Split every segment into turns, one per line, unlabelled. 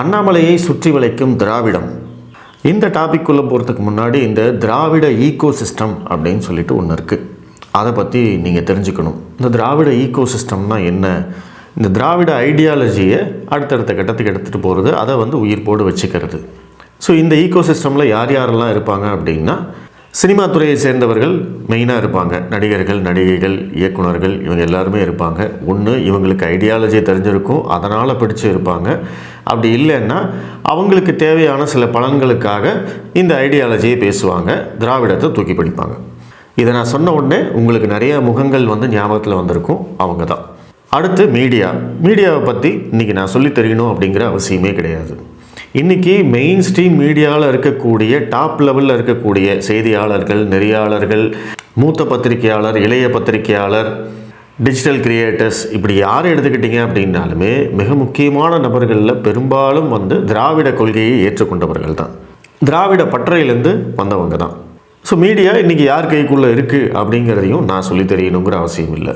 அண்ணாமலையை சுற்றி வளைக்கும் திராவிடம். இந்த டாபிக் உள்ள போகிறதுக்கு முன்னாடி இந்த திராவிட ஈகோ சிஸ்டம் அப்படின்னு சொல்லிட்டு ஒன்று இருக்குது அதை பற்றி நீங்கள் தெரிஞ்சுக்கணும். இந்த திராவிட ஈகோ சிஸ்டம்னா என்ன? இந்த திராவிட ஐடியாலஜியை அடுத்தடுத்த கட்டத்துக்கு எடுத்துகிட்டு போகிறது அதை வந்து உயிர்ப்போடு வச்சுக்கிறது. ஸோ இந்த ஈகோ சிஸ்டமில் யார் யாரெல்லாம் இருப்பாங்க அப்படின்னா சினிமா துறையை சேர்ந்தவர்கள் மெயினாக இருப்பாங்க. நடிகர்கள் நடிகைகள் இயக்குனர்கள் இவங்க எல்லாருமே இருப்பாங்க. ஒன்று இவங்களுக்கு ஐடியாலஜி தெரிஞ்சிருக்கும். அதனால் பிடிச்சி இருப்பாங்க. அப்படி இல்லைன்னா அவங்களுக்கு தேவையான சில பலன்களுக்காக இந்த ஐடியாலஜியை பேசுவாங்க திராவிடத்தை தூக்கி பிடிப்பாங்க. இதை நான் சொன்ன உடனே உங்களுக்கு நிறைய முகங்கள் வந்து ஞாபகத்தில் வந்திருக்கும் அவங்க தான். அடுத்து மீடியா. மீடியாவை பற்றி இன்றைக்கி நான் சொல்லி தெரியணும் அப்படிங்கிற அவசியமே கிடையாது. இன்றைக்கி மெயின் ஸ்ட்ரீம் மீடியாவில் இருக்கக்கூடிய டாப் லெவலில் இருக்கக்கூடிய செய்தியாளர்கள் நெறியாளர்கள் மூத்த பத்திரிகையாளர் இளைய பத்திரிகையாளர் டிஜிட்டல் கிரியேட்டர்ஸ் இப்படி யார் எடுத்துக்கிட்டீங்க அப்படின்னாலுமே மிக முக்கியமான நபர்களில் பெரும்பாலும் வந்து திராவிட கொள்கையை ஏற்றுக்கொண்டவர்கள் தான். திராவிட பற்றையிலேருந்து வந்தவங்க தான். ஸோ மீடியா இன்றைக்கி யார் கைக்குள்ளே இருக்குது அப்படிங்கிறதையும் நான் சொல்லி தெரியணுங்கிற அவசியம் இல்லை.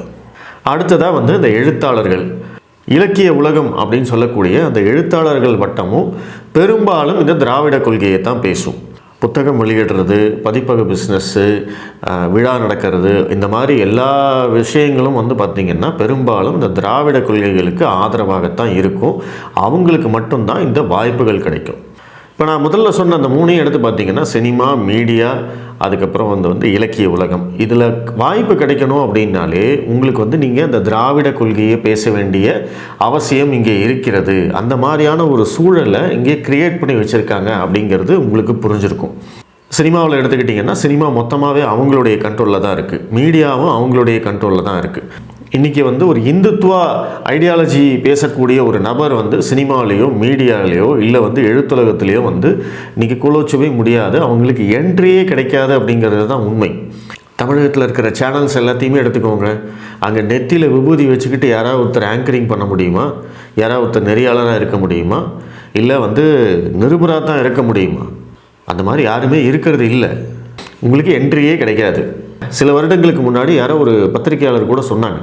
அடுத்ததாக வந்து இந்த எழுத்தாளர்கள். இலக்கிய உலகம் அப்படின்னு சொல்லக்கூடிய அந்த எழுத்தாளர்கள் வட்டமும் பெரும்பாலும் இந்த திராவிட கொள்கையை தான் பேசும். புத்தகம் வெளியிடுறது பதிப்பக பிஸ்னஸ்ஸு விழா நடக்கிறது இந்த மாதிரி எல்லா விஷயங்களும் வந்து பார்த்திங்கன்னா பெரும்பாலும் இந்த திராவிட கொள்கைகளுக்கு ஆதரவாகத்தான் இருக்கும். அவங்களுக்கு மட்டும்தான் இந்த வாய்ப்புகள் கிடைக்கும். இப்போ நான் முதல்ல சொன்ன அந்த மூணையும் எடுத்து பார்த்தீங்கன்னா சினிமா மீடியா அதுக்கப்புறம் வந்து வந்து இலக்கிய உலகம். இதில் வாய்ப்பு கிடைக்கணும் அப்படின்னாலே உங்களுக்கு வந்து நீங்கள் இந்த திராவிட கொள்கையை பேச வேண்டிய அவசியம் இங்கே இருக்கிறது. அந்த மாதிரியான ஒரு சூழலை இங்கே கிரியேட் பண்ணி வச்சுருக்காங்க அப்படிங்கிறது உங்களுக்கு புரிஞ்சிருக்கும். சினிமாவில் எடுத்துக்கிட்டிங்கன்னா சினிமா மொத்தமாகவே அவங்களுடைய கண்ட்ரோலில் தான் இருக்குது மீடியாவும் அவங்களுடைய கண்ட்ரோலில் தான் இருக்குது இன்றைக்கி வந்து ஒரு இந்துத்துவா ஐடியாலஜி பேசக்கூடிய ஒரு நபர் வந்து சினிமாலேயோ மீடியாலேயோ இல்லை வந்து எழுத்துலகத்திலேயோ வந்து இன்றைக்கி குலோச்சவே முடியாது. அவங்களுக்கு என்ட்ரியே கிடைக்காது அப்படிங்கிறது தான் உண்மை. தமிழகத்தில் இருக்கிற சேனல்ஸ் எல்லாத்தையுமே எடுத்துக்கோங்க. அங்கே நெத்தியில் விபூதி வச்சுக்கிட்டு யாராவது ஒருத்தர் ஆங்கரிங் பண்ண முடியுமா? யாராவது ஒருத்தர் நெறியாளராக இருக்க முடியுமா? இல்லை வந்து நிருபராக தான் இருக்க முடியுமா? அந்த மாதிரி யாருமே இருக்கிறது இல்லை. உங்களுக்கு என்ட்ரியே கிடைக்காது. சில வருடங்களுக்கு முன்னாடி யாரோ ஒரு பத்திரிகையாளர் கூட சொன்னாங்க.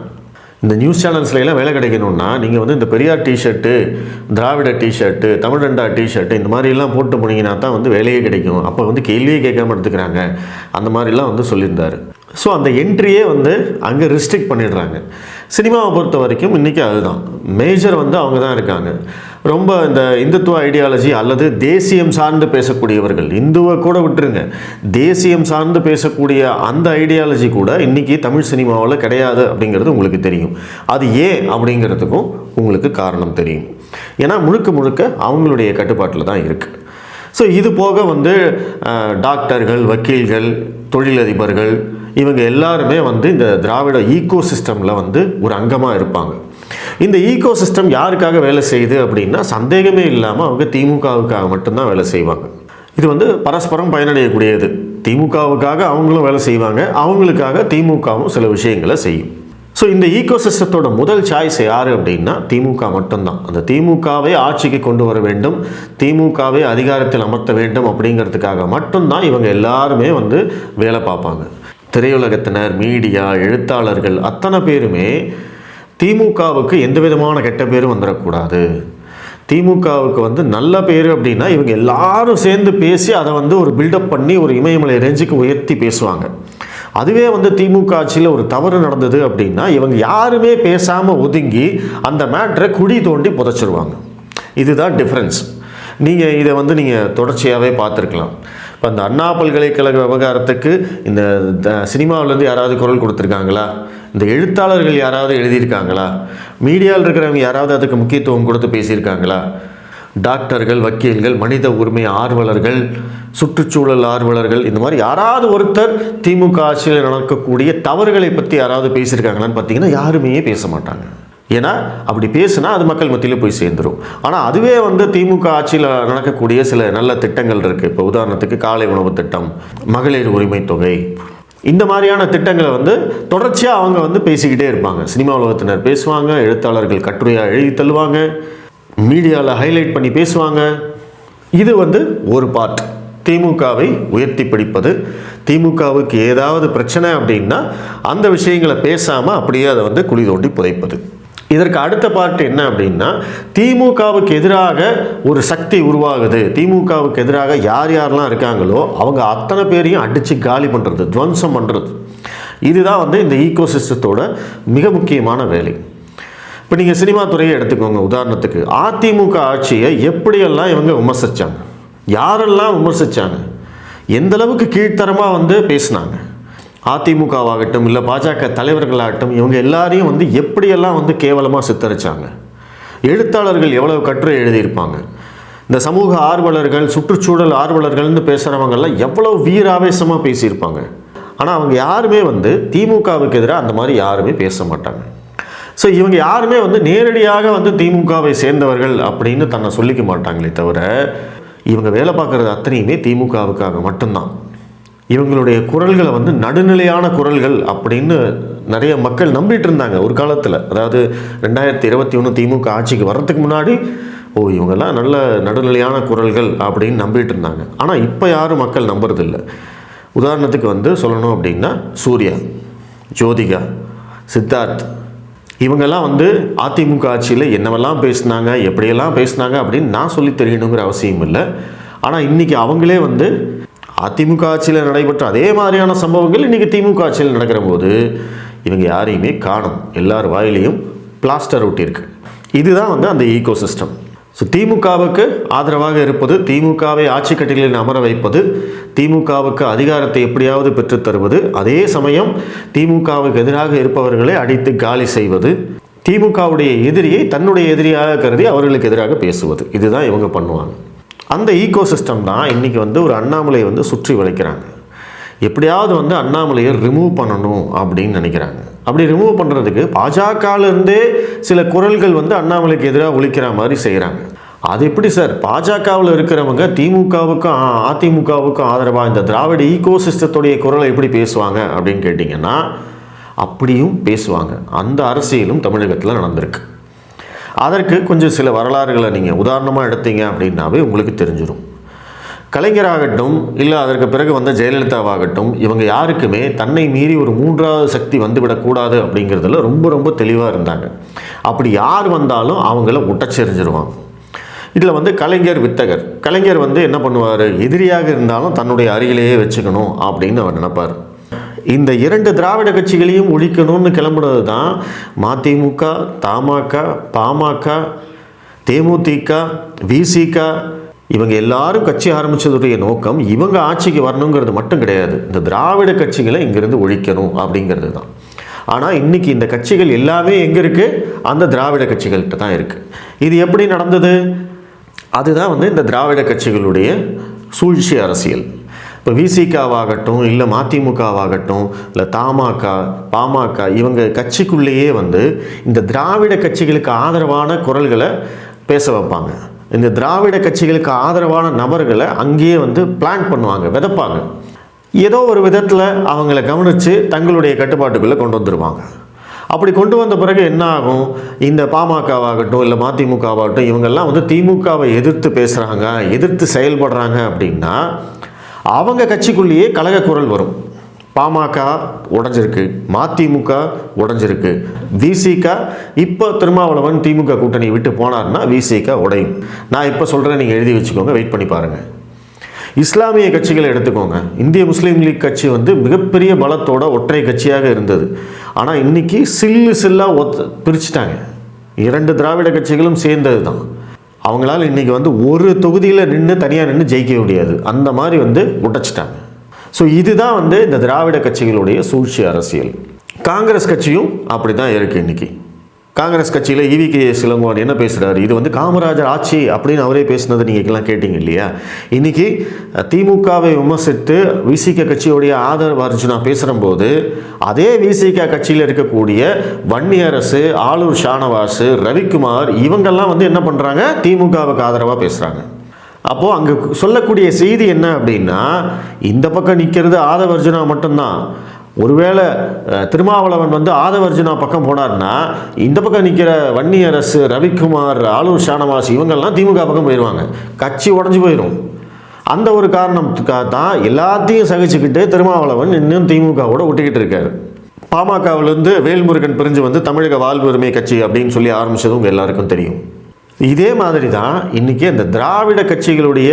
இந்த நியூஸ் சேனல்ஸ்ல எல்லாம் வேலை கிடைக்கணும்னா நீங்கள் வந்து இந்த Periyar T shirt Dravida T shirt தமிழண்டா T shirt இந்த மாதிரிலாம் போட்டு போனீங்கன்னா தான் வந்து வேலையே கிடைக்கும். அப்போ வந்து கேள்வியே கேட்காம எடுத்துக்கிறாங்க. அந்த மாதிரிலாம் வந்து சொல்லியிருந்தார். ஸோ அந்த என்ட்ரியே வந்து அங்கே ரிஸ்ட்ரிக்ட் பண்ணிடுறாங்க. சினிமாவை பொறுத்த வரைக்கும் இன்றைக்கி அதுதான். மேஜர் வந்து அவங்க தான் இருக்காங்க. ரொம்ப இந்த இந்துத்துவ ஐடியாலஜி அல்லது தேசியம் சார்ந்து பேசக்கூடியவர்கள் இந்துவை கூட விட்டுருங்க. தேசியம் சார்ந்து பேசக்கூடிய அந்த ஐடியாலஜி கூட இன்றைக்கி தமிழ் சினிமாவில் கிடையாது அப்படிங்கிறது உங்களுக்கு தெரியும். அது ஏன் அப்படிங்கிறதுக்கும் உங்களுக்கு காரணம் தெரியும். ஏன்னா முழுக்க முழுக்க அவங்களுடைய கட்டுப்பாட்டில் தான் இருக்குது ஸோ இது போக வந்து டாக்டர்கள் வக்கீல்கள் தொழிலதிபர்கள் இவங்க எல்லாருமே வந்து இந்த திராவிட ஈகோ சிஸ்டமில் வந்து ஒரு அங்கமாக இருப்பாங்க. இந்த ஈகோ சிஸ்டம் யாருக்காக வேலை செய்யுது அப்படின்னா சந்தேகமே இல்லாமல் அவங்க திமுகவுக்காக மட்டும்தான் வேலை செய்வாங்க. இது வந்து பரஸ்பரம் பயனடையக்கூடியது. திமுகவுக்காக அவங்களும் வேலை செய்வாங்க. அவங்களுக்காக திமுகவும் சில விஷயங்களை செய்யும். ஸோ இந்த ஈகோ சிஸ்டத்தோட முதல் சாய்ஸ் யார் அப்படின்னா திமுக மட்டும்தான். அந்த திமுகவை ஆட்சிக்கு கொண்டு வர வேண்டும். திமுகவை அதிகாரத்தில் அமர்த்த வேண்டும் அப்படிங்கிறதுக்காக மட்டும்தான் இவங்க எல்லாருமே வந்து வேலை பார்ப்பாங்க. திரையுலகத்தினர் மீடியா எழுத்தாளர்கள் அத்தனை பேருமே திமுகவுக்கு எந்த விதமான கெட்ட பேரும் வந்துடக்கூடாது. திமுகவுக்கு வந்து நல்ல பேர் அப்படின்னா இவங்க எல்லாரும் சேர்ந்து பேசி அதை வந்து ஒரு பில்டப் பண்ணி ஒரு இமயமலை ரேஞ்சுக்கு உயர்த்தி பேசுவாங்க. அதுவே வந்து திமுக ஆட்சியில் ஒரு தவறு நடந்தது அப்படின்னா இவங்க யாருமே பேசாமல் ஒதுங்கி அந்த மேட்ரை குழி தோண்டி புதைச்சிருவாங்க. இதுதான் டிஃப்ரென்ஸ் நீங்கள் இதை வந்து நீங்கள் தொடர்ச்சியாகவே பார்த்துருக்கலாம். இப்போ இந்த அண்ணா பல்கலைக்கழக விவகாரத்துக்கு இந்த த- சினிமாவிலேருந்து யாராவது குரல் கொடுத்துருக்காங்களா? இந்த எழுத்தாளர்கள் யாராவது எழுதியிருக்காங்களா? மீடியாவில் இருக்கிறவங்க யாராவது அதுக்கு முக்கியத்துவம் கொடுத்து பேசியிருக்காங்களா? டாக்டர்கள் வக்கீல்கள் மனித உரிமை ஆர்வலர்கள் சுற்றுச்சூழல் ஆர்வலர்கள் இந்த மாதிரி யாராவது ஒருத்தர் திமுக ஆட்சியில் நடக்கக்கூடிய தவறுகளை பற்றி யாராவது பேசியிருக்காங்களான்னு பார்த்தீங்கன்னா யாருமே பேச மாட்டாங்க. ஏன்னா அப்படி பேசுனா அது மக்கள் மத்தியில் போய் சேர்ந்துரும். ஆனால் அதுவே வந்து திமுக ஆட்சியில் நடக்கக்கூடிய சில நல்ல திட்டங்கள் இருக்குது இப்போ உதாரணத்துக்கு காலை உணவு திட்டம் மகளிர் உரிமை தொகை. இந்த மாதிரியான திட்டங்களை வந்து தொடர்ச்சியாக அவங்க வந்து பேசிக்கிட்டே இருப்பாங்க. சினிமா உலகத்தினர் பேசுவாங்க எழுத்தாளர்கள் கட்டுரையாக எழுதி தள்ளுவாங்க மீடியாவில் ஹைலைட் பண்ணி பேசுவாங்க. இது வந்து ஒரு பார்ட் திமுகவை உயர்த்தி பிடிப்பது திமுகவுக்கு ஏதாவது பிரச்சனை அப்படின்னா அந்த விஷயங்களை பேசாமல் அப்படியே அதை வந்து குழி தோண்டி புதைப்பது. இதற்கு அடுத்த பார்ட் என்ன அப்படின்னா திமுகவுக்கு எதிராக ஒரு சக்தி உருவாகுது. திமுகவுக்கு எதிராக யார் யாரெல்லாம் இருக்காங்களோ அவங்க அத்தனை பேரையும் அடித்து காலி பண்ணுறது துவம்சம் பண்ணுறது இதுதான் வந்து இந்த ஈகோ சிஸ்டத்தோட மிக முக்கியமான வேலை. இப்போ நீங்கள் சினிமா துறையை எடுத்துக்கோங்க உதாரணத்துக்கு. அதிமுக ஆட்சியை எப்படியெல்லாம் இவங்க விமர்சித்தாங்க யாரெல்லாம் விமர்சித்தாங்க எந்தளவுக்கு கீழ்த்தரமாக வந்து பேசினாங்க? அதிமுகவாகட்டும் இல்லை பாஜக தலைவர்களாகட்டும் இவங்க எல்லாரையும் வந்து எப்படியெல்லாம் வந்து கேவலமாக சித்தரித்தாங்க எழுத்தாளர்கள் எவ்வளவு கட்டுரை எழுதியிருப்பாங்க? இந்த சமூக ஆர்வலர்கள் சுற்றுச்சூழல் ஆர்வலர்கள்னு பேசுகிறவங்கெல்லாம் எவ்வளோ வீராவேசமாக பேசியிருப்பாங்க? ஆனால் அவங்க யாருமே வந்து திமுகவுக்கு எதிராக அந்த மாதிரி யாருமே பேச மாட்டாங்க. ஸோ இவங்க யாருமே வந்து நேரடியாக வந்து திமுகவை சேர்ந்தவர்கள் அப்படின்னு தன்னை சொல்லிக்க மாட்டாங்களே தவிர இவங்க வேலை பார்க்குறது அத்தனையுமே திமுகவுக்காக மட்டும்தான். இவங்களுடைய குரல்களை வந்து நடுநிலையான குரல்கள் அப்படின்னு நிறைய மக்கள் நம்பிட்டு இருந்தாங்க ஒரு காலத்தில். அதாவது ரெண்டாயிரத்தி இருபத்தி ஒன்று திமுக ஆட்சிக்கு வர்றதுக்கு முன்னாடி ஓ இவங்கெல்லாம் நல்ல நடுநிலையான குரல்கள் அப்படின்னு நம்பிட்டு இருந்தாங்க. ஆனால் இப்போ யாரும் மக்கள் நம்புறதில்ல. உதாரணத்துக்கு வந்து சொல்லணும் அப்படின்னா சூர்யா ஜோதிகா சித்தார்த் இவங்கெல்லாம் வந்து அதிமுக ஆட்சியில் என்னவெல்லாம் பேசினாங்க எப்படியெல்லாம் பேசினாங்க அப்படின்னு நான் சொல்லி தெரியணுங்கிற அவசியம் இல்லை. ஆனால் இன்றைக்கி அவங்களே வந்து அதிமுக ஆட்சியில் நடைபெற்ற அதே மாதிரியான சம்பவங்கள் இன்றைக்கி திமுக ஆட்சியில் நடக்கிற போது இவங்க யாரையுமே காணும். எல்லார் வாயிலையும் பிளாஸ்டர் ஒட்டியிருக்கு இதுதான் வந்து அந்த ஈகோ சிஸ்டம் ஸோ திமுகவுக்கு ஆதரவாக இருப்பது திமுகவை ஆட்சி கட்டிலில் அமர வைப்பது திமுகவுக்கு அதிகாரத்தை எப்படியாவது பெற்றுத்தருவது அதே சமயம் திமுகவுக்கு எதிராக இருப்பவர்களை அடித்து காலி செய்வது திமுகவுடைய எதிரியை தன்னுடைய எதிரியாக கருதி அவர்களுக்கு எதிராக பேசுவது. இதுதான் இவங்க பண்ணுவாங்க. அந்த ஈகோ சிஸ்டம் தான் இன்றைக்கி வந்து ஒரு அண்ணாமலையை வந்து சுற்றி வளைக்கிறாங்க. எப்படியாவது வந்து அண்ணாமலையை ரிமூவ் பண்ணணும் அப்படின்னு நினைக்கிறாங்க. அப்படி ரிமூவ் பண்ணுறதுக்கு பாஜகலேருந்தே சில குரல்கள் வந்து அண்ணாமலைக்கு எதிராக ஒழிக்கிற மாதிரி செய்கிறாங்க அது எப்படி சார்? பாஜகவில் இருக்கிறவங்க திமுகவுக்கும் அதிமுகவுக்கும் ஆதரவாக இந்த திராவிட ஈகோ சிஸ்டத்துடைய குரலை எப்படி பேசுவாங்க அப்படின்னு கேட்டிங்கன்னா அப்படியும் பேசுவாங்க. அந்த அரசியலும் தமிழகத்தில் நடந்திருக்கு. அதற்கு கொஞ்சம் சில வரலாறுகளை நீங்கள் உதாரணமாக எடுத்தீங்க அப்படின்னாவே உங்களுக்கு தெரிஞ்சிடும் கலைஞராகட்டும் இல்லை அதற்கு பிறகு வந்த ஜெயலலிதாவாகட்டும் இவங்க யாருக்குமே தன்னை மீறி ஒரு மூன்றாவது சக்தி வந்துவிடக்கூடாது அப்படிங்கிறதுல ரொம்ப ரொம்ப தெளிவாக இருந்தாங்க. அப்படி யார் வந்தாலும் அவங்கள உட்டச்செறிஞ்சிருவாங்க இதில் வந்து கலைஞர் வித்தகர். கலைஞர் வந்து என்ன பண்ணுவார்? எதிரியாக இருந்தாலும் தன்னுடைய அருகிலேயே வச்சுக்கணும் அப்படின்னு அவர் நினைப்பார். இந்த இரண்டு திராவிட கட்சிகளையும் ஒழிக்கணும்னு கிளம்புனது தான் மதிமுக தமாக பாமக தேமுதிக விசிக இவங்க எல்லாரும் கட்சி ஆரம்பித்ததுடைய நோக்கம் இவங்க ஆட்சிக்கு வரணுங்கிறது மட்டும் கிடையாது. இந்த திராவிட கட்சிகளை இங்கேருந்து ஒழிக்கணும் அப்படிங்கிறது தான் ஆனால் இன்னைக்கு இந்த கட்சிகள் எல்லாமே எங்கே இருக்குது அந்த திராவிட கட்சிகள்கிட்ட தான் இருக்குது இது எப்படி நடந்தது? அதுதான் வந்து இந்த திராவிட கட்சிகளுடைய சூழ்ச்சி அரசியல். இப்போ விசிகாவாகட்டும் இல்லை மதிமுகவாகட்டும் இல்லை தமாக பாமக இவங்க கட்சிக்குள்ளேயே வந்து இந்த திராவிட கட்சிகளுக்கு ஆதரவான குரல்களை பேச வைப்பாங்க. இந்த திராவிட கட்சிகளுக்கு ஆதரவான நபர்களை அங்கேயே வந்து பிளான் பண்ணுவாங்க விதைப்பாங்க. ஏதோ ஒரு விதத்தில் அவங்கள கவனித்து தங்களுடைய கட்டுப்பாட்டுக்குள்ளே கொண்டு வந்துடுவாங்க அப்படி கொண்டு வந்த பிறகு என்ன ஆகும்? இந்த பாமகவாகட்டும் இல்லை மதிமுகவாகட்டும் இவங்கெல்லாம் வந்து திமுகவை எதிர்த்து பேசுகிறாங்க எதிர்த்து செயல்படுறாங்க அப்படின்னா அவங்க கட்சிக்குள்ளேயே கழக குரல் வரும். பாமக உடஞ்சிருக்கு மதிமுக உடஞ்சிருக்கு விசிக இப்போ திருமாவளவன் திமுக கூட்டணி விட்டு போனார்னா விசிக உடையும். நான் இப்போ சொல்கிறேன் நீங்கள் எழுதி வச்சுக்கோங்க வெயிட் பண்ணி பாருங்கள் இஸ்லாமிய கட்சிகளை எடுத்துக்கோங்க. இந்திய முஸ்லீம் லீக் கட்சி வந்து மிகப்பெரிய பலத்தோட ஒற்றை கட்சியாக இருந்தது. ஆனால் இன்னைக்கு சில்லு சில்லாக ஒத் பிரிச்சுட்டாங்க. இரண்டு திராவிட கட்சிகளும் சேர்ந்தது தான் அவங்களால இன்றைக்கி வந்து ஒரு தொகுதியில் நின்று தனியாக நின்று ஜெயிக்க முடியாது. அந்த மாதிரி வந்து உடைச்சிட்டாங்க. ஸோ இதுதான் வந்து இந்த திராவிட கட்சிகளுடைய சூழ்ச்சி அரசியல். காங்கிரஸ் கட்சியும் அப்படி தான் இருக்குது இன்றைக்கி காங்கிரஸ் கட்சியில் இவி கே சிலங்கோன் என்ன பேசுகிறாரு இது வந்து காமராஜர் ஆட்சி அப்படின்னு அவரே பேசினதை நீங்கள் கேட்டிங்க கேட்டீங்க இல்லையா? இன்னைக்கு திமுகவை விமர்சித்து விசிக கட்சியுடைய ஆதரவு அர்ஜுனா பேசுகிறம்போது அதே விசிக கட்சியில் இருக்கக்கூடிய வன்னியரசு ஆளூர் ஷானவாசு ரவிக்குமார் இவங்கெல்லாம் வந்து என்ன பண்ணுறாங்க திமுகவுக்கு ஆதரவாக பேசுகிறாங்க அப்போது அங்கே சொல்லக்கூடிய செய்தி என்ன அப்படின்னா இந்த பக்கம் நிற்கிறது ஆதவர்ஜுனா மட்டும்தான். ஒருவேளை திருமாவளவன் வந்து ஆதவர்ஜுனா பக்கம் போனார்னா இந்த பக்கம் நிற்கிற வன்னியரசு ரவிக்குமார் ஆளூர் ஷானவாஸ் இவங்கெல்லாம் திமுக பக்கம் போயிடுவாங்க கட்சி உடஞ்சி போயிடும் அந்த ஒரு காரணத்துக்காக தான் எல்லாத்தையும் சகிச்சுக்கிட்டு திருமாவளவன் இன்னும் திமுகவோட ஒட்டிக்கிட்டு இருக்காரு. பாமகவிலிருந்து வேல்முருகன் பிரிஞ்சு வந்து தமிழக வாழ்வுரிமை கட்சி அப்படின்னு சொல்லி ஆரம்பிச்சதும் எல்லாருக்கும் தெரியும். இதே மாதிரி தான் இன்றைக்கி இந்த திராவிட கட்சிகளுடைய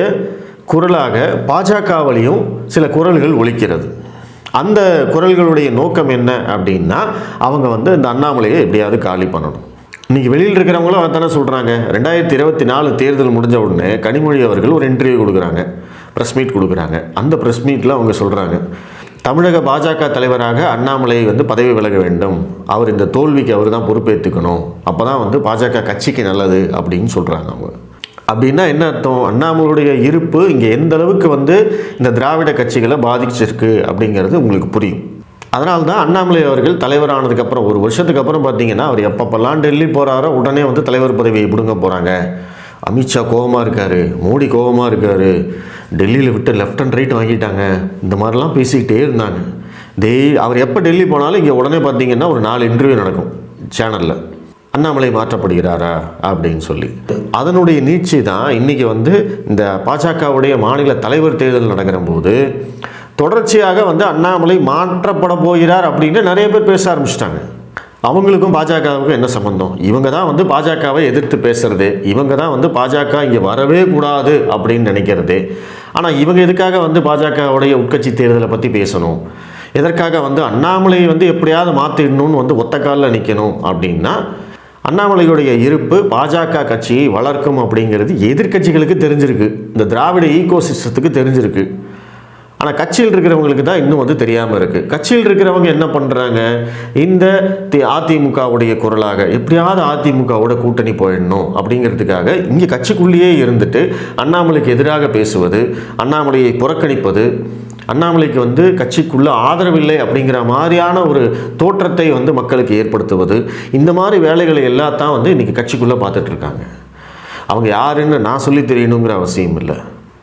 குரலாக பாஜகவிலையும் சில குரல்கள் ஒழிக்கிறது அந்த குரல்களுடைய நோக்கம் என்ன அப்படின்னா அவங்க வந்து இந்த அண்ணாமலையை எப்படியாவது காலி பண்ணணும். இன்றைக்கி வெளியில் இருக்கிறவங்களும் அதை தானே சொல்கிறாங்க ரெண்டாயிரத்தி இருபத்தி நாலு தேர்தல் முடிஞ்ச உடனே கனிமொழி அவர்கள் ஒரு இன்டர்வியூ கொடுக்குறாங்க. ப்ரெஸ் மீட் கொடுக்குறாங்க. அந்த ப்ரெஸ் மீட்டில் அவங்க சொல்கிறாங்க தமிழக பாஜக தலைவராக அண்ணாமலை வந்து பதவி விலக வேண்டும். அவர் இந்த தோல்விக்கு அவர் தான் பொறுப்பேற்றுக்கணும் அப்போ தான் வந்து பாஜக கட்சிக்கு நல்லது அப்படின்னு சொல்கிறாங்க அவங்க. அப்படின்னா என்ன அர்த்தம்? அண்ணாமலையுடைய இருப்பு இங்கே எந்த அளவுக்கு வந்து இந்த திராவிட கட்சிகளை பாதிச்சிருக்கு அப்படிங்கிறது உங்களுக்கு புரியும். அதனால தான் அண்ணாமலை அவர்கள் தலைவரானதுக்கப்புறம் ஒரு வருஷத்துக்கு அப்புறம் பார்த்தீங்கன்னா அவர் எப்பப்பெல்லாம் டெல்லி போகிறாரோ உடனே வந்து தலைவர் பதவியை பிடுங்க போகிறாங்க அமித்ஷா கோவமாக இருக்கார் மோடி கோவமாக இருக்கார் டெல்லியில் விட்டு லெஃப்ட் அண்ட் ரைட் வாங்கிட்டாங்க இந்த மாதிரிலாம் பேசிக்கிட்டே இருந்தாங்க. டெய் அவர் எப்போ டெல்லி போனாலும் இங்கே உடனே பார்த்தீங்கன்னா ஒரு நாலு இன்டர்வியூ நடக்கும் சேனலில் அண்ணாமலை மாற்றப்படுகிறாரா அப்படின்னு சொல்லி. அதனுடைய நீட்சி தான் இன்றைக்கி வந்து இந்த பாஜகவுடைய மாநில தலைவர் தேர்தல் நடக்கிற போது தொடர்ச்சியாக வந்து அண்ணாமலை மாற்றப்பட போகிறார் அப்படின்னு நிறைய பேர் பேச ஆரம்பிச்சிட்டாங்க. அவங்களுக்கும் பாஜகவுக்கும் என்ன சம்மந்தம் இவங்க தான் வந்து பாஜகவை எதிர்த்து பேசுறது. இவங்க தான் வந்து பாஜக இங்கே வரவே கூடாது அப்படின்னு நினைக்கிறது. ஆனால் இவங்க எதுக்காக வந்து பாஜகவுடைய உட்கட்சி தேர்தலை பற்றி பேசணும்? எதற்காக வந்து அண்ணாமலையை வந்து எப்படியாவது மாற்றிடணும்னு வந்து ஒத்த காலில் நிற்கணும் அப்படின்னா அண்ணாமலையுடைய இருப்பு பாஜக கட்சியை வளர்க்கும் அப்படிங்கிறது எதிர்க்கட்சிகளுக்கு தெரிஞ்சிருக்கு. இந்த திராவிட ஈகோ சிஸ்டத்துக்கு தெரிஞ்சிருக்கு. ஆனால் கட்சியில் இருக்கிறவங்களுக்கு தான் இன்னும் வந்து தெரியாமல் இருக்குது கட்சியில் இருக்கிறவங்க என்ன பண்ணுறாங்க இந்த தி- அதிமுகவுடைய குரலாக எப்படியாவது அதிமுகவோட கூட்டணி போயிடணும் அப்படிங்கிறதுக்காக இங்கே கட்சிக்குள்ளேயே இருந்துட்டு அண்ணாமலைக்கு எதிராக பேசுவது அண்ணாமலையை புறக்கணிப்பது அண்ணாமலைக்கு வந்து கட்சிக்குள்ளே ஆதரவில்லை அப்படிங்கிற மாதிரியான ஒரு தோற்றத்தை வந்து மக்களுக்கு ஏற்படுத்துவது இந்த மாதிரி வேலைகளை எல்லாத்தான் வந்து இன்றைக்கி கட்சிக்குள்ளே பார்த்துட்ருக்காங்க அவங்க யாருன்னு நான் சொல்லி தெரியணுங்கிற அவசியம் இல்லை.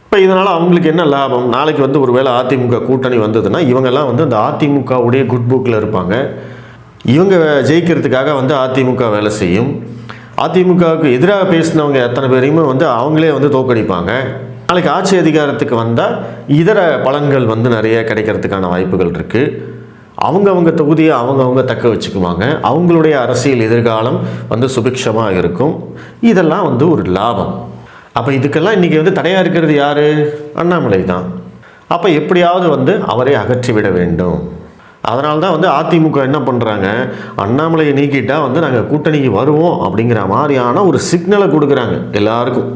இப்போ இதனால் அவங்களுக்கு என்ன லாபம்? நாளைக்கு வந்து ஒரு வேளை அதிமுக கூட்டணி வந்ததுன்னா இவங்கெல்லாம் வந்து அந்த அதிமுகவுடைய குட் புக்கில் இருப்பாங்க. இவங்க ஜெயிக்கிறதுக்காக வந்து அதிமுக வேலை செய்யும். அதிமுகவுக்கு எதிராக பேசினவங்க எத்தனை பேரையுமே வந்து அவங்களே வந்து தோக்கடிப்பாங்க நாளைக்கு ஆட்சி அதிகாரத்துக்கு வந்தால் இதர பலன்கள் வந்து நிறைய கிடைக்கிறதுக்கான வாய்ப்புகள் இருக்குது அவங்கவுங்க தொகுதியை அவங்கவுங்க தக்க வச்சுக்குவாங்க. அவங்களுடைய அரசியல் எதிர்காலம் வந்து சுபிக்ஷமாக இருக்கும். இதெல்லாம் வந்து ஒரு லாபம். அப்போ இதுக்கெல்லாம் இன்றைக்கி வந்து தடையாக இருக்கிறது யார்? அண்ணாமலை தான். அப்போ எப்படியாவது வந்து அவரை அகற்றிவிட வேண்டும். அதனால தான் வந்து அதிமுக என்ன பண்ணுறாங்க அண்ணாமலையை நீக்கிட்டால் வந்து நாங்கள் கூட்டணிக்கு வருவோம் அப்படிங்கிற மாதிரியான ஒரு சிக்னலை கொடுக்குறாங்க எல்லாருக்கும்.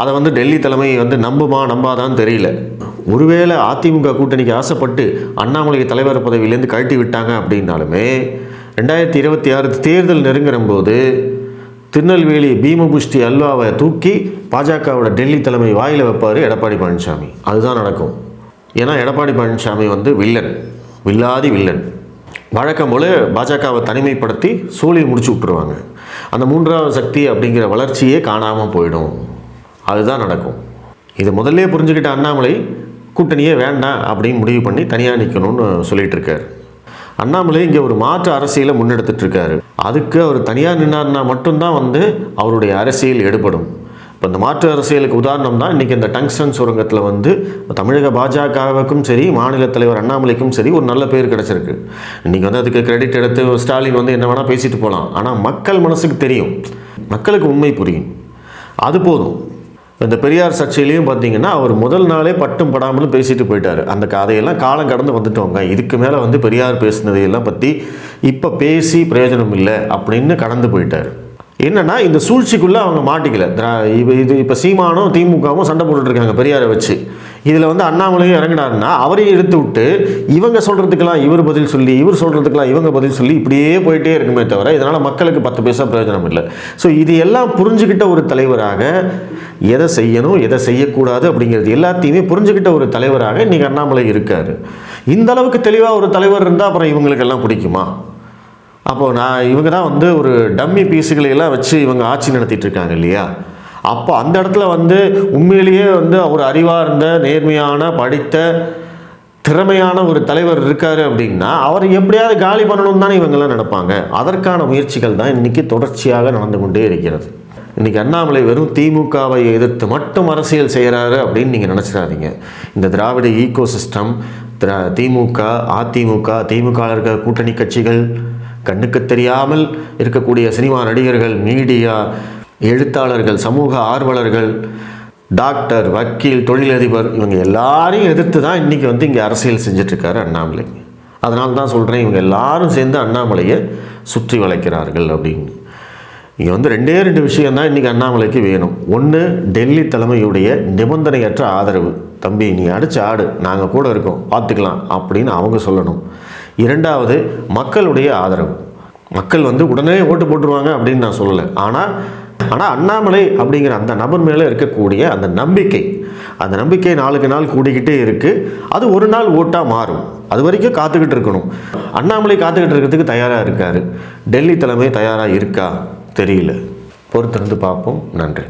அதை வந்து டெல்லி தலைமை வந்து நம்புமா நம்பாதான்னு தெரியல. ஒருவேளை அதிமுக கூட்டணிக்கு ஆசைப்பட்டு அண்ணாமலை தலைவர் பதவியிலேருந்து கழட்டி விட்டாங்க அப்படின்னாலுமே ரெண்டாயிரத்தி இருபத்தி ஆறு தேர்தல் நெருங்குறம்போது திருநெல்வேலி பீமபுஷ்டி அல்வாவை தூக்கி பாஜகவோட டெல்லி தலைமை வாயில் வைப்பார் எடப்பாடி பழனிசாமி. அதுதான் நடக்கும். ஏன்னா எடப்பாடி பழனிசாமி வந்து வில்லன். வில்லாதி வில்லன். வழக்கம் போல பாஜகவை தனிமைப்படுத்தி சூழி முடிச்சு விட்டுருவாங்க. அந்த மூன்றாவது சக்தி அப்படிங்கிற வளர்ச்சியே காணாமல் போயிடும். அதுதான் நடக்கும். இதை முதல்ல புரிஞ்சுக்கிட்ட அண்ணாமலை கூட்டணியே வேண்டாம் அப்படின்னு முடிவு பண்ணி தனியாக நிற்கணும்னு சொல்லிட்டு இருக்கார் அண்ணாமலை இங்கே ஒரு மாற்று அரசியலை முன்னெடுத்துட்டு இருக்காரு அதுக்கு அவர் தனியாக நின்னார்னா மட்டும்தான் வந்து அவருடைய அரசியல் எடுபடும். இப்போ இந்த மாற்று அரசியலுக்கு உதாரணம் தான் இன்றைக்கி இந்த டங்ஸ்டன் சுரங்கத்தில் வந்து தமிழக பாஜகவுக்கும் சரி மாநில தலைவர் அண்ணாமலைக்கும் சரி ஒரு நல்ல பேர் கிடச்சிருக்கு. இன்றைக்கி வந்து அதுக்கு கிரெடிட் எடுத்து ஸ்டாலின் வந்து என்ன வேணால் பேசிட்டு போகலாம் ஆனால் மக்கள் மனசுக்கு தெரியும். மக்களுக்கு உண்மை புரியும். அது போதும். இந்த பெரியார் சர்ச்சையிலையும் பார்த்தீங்கன்னா அவர் முதல் நாளே பட்டும் படாமலும் பேசிட்டு போயிட்டார். அந்த கதையெல்லாம் காலம் கடந்து வந்துட்டோங்க. இதுக்கு மேலே வந்து பெரியார் பேசினதையெல்லாம் பற்றி இப்போ பேசி பிரயோஜனம் இல்லை அப்படின்னு கடந்து போயிட்டார். என்னென்னா இந்த சூழ்ச்சிக்குள்ளே அவங்க மாட்டிக்கல. திரா இது இது இப்போ சீமானும் திமுகவும் சண்டை போட்டுட்டு இருக்காங்க பெரியாரை வச்சு. இதில் வந்து அண்ணாமலையும் இறங்கினாருன்னா அவரையும் எடுத்து விட்டு இவங்க சொல்கிறதுக்கெல்லாம் இவர் பதில் சொல்லி இவர் சொல்கிறதுக்கெல்லாம் இவங்க பதில் சொல்லி இப்படியே போயிட்டே இருக்குமே தவிர இதனால் மக்களுக்கு பத்து பைசா பிரயோஜனம் இல்லை. ஸோ இது எல்லாம் புரிஞ்சுக்கிட்ட ஒரு தலைவராக எதை செய்யணும் எதை செய்யக்கூடாது அப்படிங்கிறது எல்லாத்தையுமே புரிஞ்சுக்கிட்ட ஒரு தலைவராக இன்றைக்கி அண்ணாமலை இருக்கார். இந்த அளவுக்கு தெளிவாக ஒரு தலைவர் இருந்தால் அப்புறம் இவங்களுக்கெல்லாம் பிடிக்குமா? அப்போது நான் இவங்க தான் வந்து ஒரு டம்மி பீஸுகளையெல்லாம் வச்சு இவங்க ஆட்சி நடத்திட்டு இருக்காங்க இல்லையா? அப்போ அந்த இடத்துல வந்து உண்மையிலேயே வந்து ஒரு அறிவாக இருந்த நேர்மையான படித்த திறமையான ஒரு தலைவர் இருக்காரு அப்படின்னா அவர் எப்படியாவது காலி பண்ணணும் தானே இவங்கெல்லாம் நினைப்பாங்க. அதற்கான முயற்சிகள் தான் இன்றைக்கி தொடர்ச்சியாக நடந்து கொண்டே இருக்கிறது. இன்றைக்கி அண்ணாமலை வெறும் திமுகவை எதிர்த்து மட்டும் அரசியல் செய்கிறாரு அப்படின்னு நீங்கள் நினச்சிடாதீங்க. இந்த திராவிட ஈகோ சிஸ்டம் திமுக அதிமுக திமுக இருக்க கூட்டணி கட்சிகள் கண்ணுக்கு தெரியாமல் இருக்கக்கூடிய சினிமா நடிகர்கள் மீடியா எழுத்தாளர்கள் சமூக ஆர்வலர்கள் டாக்டர் வக்கீல் தொழிலதிபர் இவங்க எல்லாரையும் எதிர்த்து தான் இன்றைக்கி வந்து இங்கே அரசியல் செஞ்சிட்ருக்காரு அண்ணாமலை. அதனால தான் சொல்கிறேன் இவங்க எல்லாரும் சேர்ந்து அண்ணாமலையை சுற்றி வளைக்கிறார்கள் அப்படின்னு. இங்கே வந்து ரெண்டே ரெண்டு விஷயம்தான் இன்றைக்கி அண்ணாமலைக்கு வேணும். ஒன்று டெல்லி தலைமையுடைய நிபந்தனையற்ற ஆதரவு. தம்பி நீ அடிச்சு ஆடு நாங்கள் கூட இருக்கோம் பார்த்துக்கலாம் அப்படின்னு அவங்க சொல்லணும். இரண்டாவது மக்களுடைய ஆதரவு. மக்கள் வந்து உடனே ஓட்டு போட்டுருவாங்க அப்படின்னு நான் சொல்லலை. ஆனால் ஆனால் அண்ணாமலை அப்படிங்கிற அந்த நபர் மேலே இருக்கக்கூடிய அந்த நம்பிக்கை அந்த நம்பிக்கை நாளுக்கு நாள் கூடிக்கிட்டே இருக்குது அது ஒரு நாள் ஓட்டாக மாறும். அது வரைக்கும் காத்துக்கிட்டு இருக்கணும். அண்ணாமலை காத்துக்கிட்டு இருக்கிறதுக்கு தயாராக இருக்கார். டெல்லி தலைமை தயாராக இருக்கா? தெரியல. பொறுத்திருந்து பார்ப்போம். நன்றி.